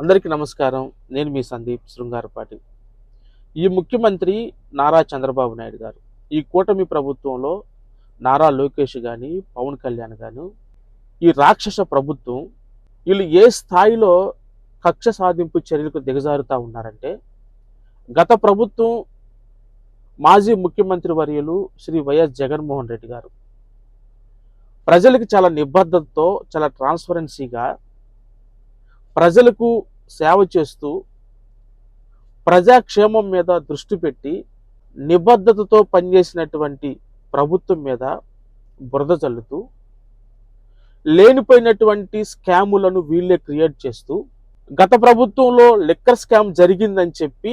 అందరికీ నమస్కారం. నేను మీ సందీప్ శృంగారపాటి ఈ ముఖ్యమంత్రి నారా చంద్రబాబు నాయుడు గారు ఈ కూటమి ప్రభుత్వంలో నారా లోకేష్ కానీ పవన్ కళ్యాణ్ గాను ఈ రాక్షస ప్రభుత్వం వీళ్ళు ఏ స్థాయిలో కక్ష సాధింపు చర్యలకు దిగజారుతా ఉన్నారంటే గత ప్రభుత్వం మాజీ ముఖ్యమంత్రి వర్యులు శ్రీ వైఎస్ జగన్మోహన్ రెడ్డి గారు. ప్రజలకు చాలా నిబద్ధతతో చాలా ట్రాన్స్పరెన్సీగా ప్రజలకు సేవ చేస్తూ ప్రజాక్షేమం మీద దృష్టి పెట్టి నిబద్ధతతో పనిచేసినటువంటి ప్రభుత్వం మీద బురద చల్లుతూ లేనిపోయినటువంటి స్కాములను వీళ్ళే క్రియేట్ చేస్తూ గత ప్రభుత్వంలో లిక్కర్ స్కామ్ జరిగిందని చెప్పి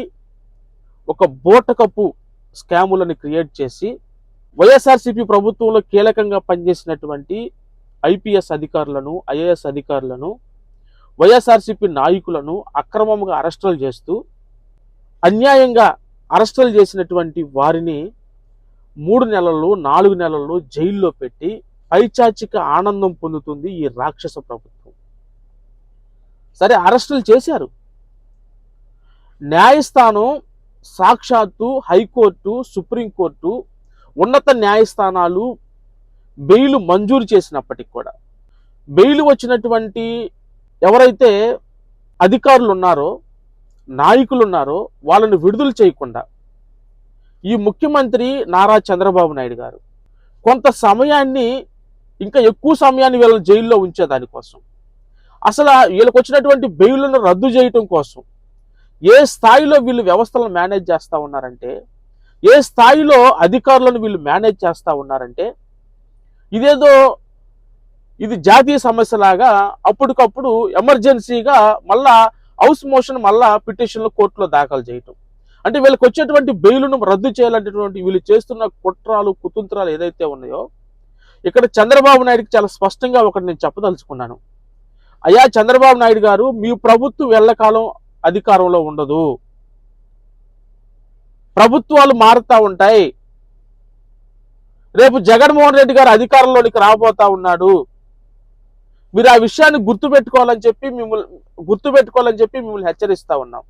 ఒక బోటకపు స్కాములను క్రియేట్ చేసి వైఎస్ఆర్సీపీ ప్రభుత్వంలో కీలకంగా పనిచేసినటువంటి ఐపీఎస్ అధికారులను ఐఏఎస్ అధికారులను వైఎస్ఆర్సీపీ నాయకులను అక్రమంగా అరెస్టులు చేస్తూ అన్యాయంగా అరెస్టులు చేసినటువంటి వారిని మూడు నెలలు నాలుగు నెలలు జైల్లో పెట్టి పైచాచిక ఆనందం పొందుతుంది ఈ రాక్షస ప్రభుత్వం. సరే అరెస్టులు చేశారు. న్యాయస్థానం సాక్షాత్తు హైకోర్టు సుప్రీంకోర్టు ఉన్నత న్యాయస్థానాలు బెయిల్ మంజూరు చేసినప్పటికి కూడా బెయిల్ వచ్చినటువంటి ఎవరైతే అధికారులు ఉన్నారో నాయకులు ఉన్నారో వాళ్ళని విడుదల చేయకుండా ఈ ముఖ్యమంత్రి నారా చంద్రబాబు నాయుడు గారు కొంత సమయాన్ని ఇంకా ఎక్కువ సమయాన్ని వీళ్ళని జైల్లో ఉంచే దానికోసం అసలు వీళ్ళకి వచ్చినటువంటి బెయిల్ను రద్దు చేయటం కోసం ఏ స్థాయిలో వీళ్ళు వ్యవస్థలను మేనేజ్ చేస్తూ ఉన్నారంటే ఏ స్థాయిలో అధికారులను వీళ్ళు మేనేజ్ చేస్తూ ఉన్నారంటే ఇదేదో ఇది జాతీయ సమస్యలాగా అప్పటికప్పుడు ఎమర్జెన్సీగా మళ్ళా హౌస్ మోషన్ మళ్ళా పిటిషన్లు కోర్టులో దాఖలు చేయటం. అంటే వీళ్ళకి వచ్చేటువంటి బెయిలును రద్దు చేయాలనేటువంటి వీళ్ళు చేస్తున్న కుట్రాలు కుతంత్రాలు ఏదైతే ఉన్నాయో ఇక్కడ చంద్రబాబు నాయుడుకి చాలా స్పష్టంగా ఒకటి నేను చెప్పదలుచుకున్నాను. అయ్యా చంద్రబాబు నాయుడు గారు మీ ప్రభుత్వం ఎల్లకాలం అధికారంలో ఉండదు. ప్రభుత్వాలు మారుతా ఉంటాయి. రేపు జగన్మోహన్ రెడ్డి గారు అధికారంలోనికి రాబోతా ఉన్నాడు. మీరు ఆ విషయాన్ని గుర్తుపెట్టుకోవాలని చెప్పి మిమ్మల్ని గుర్తుపెట్టుకోవాలని చెప్పి మిమ్మల్ని హెచ్చరిస్తా ఉన్నాం.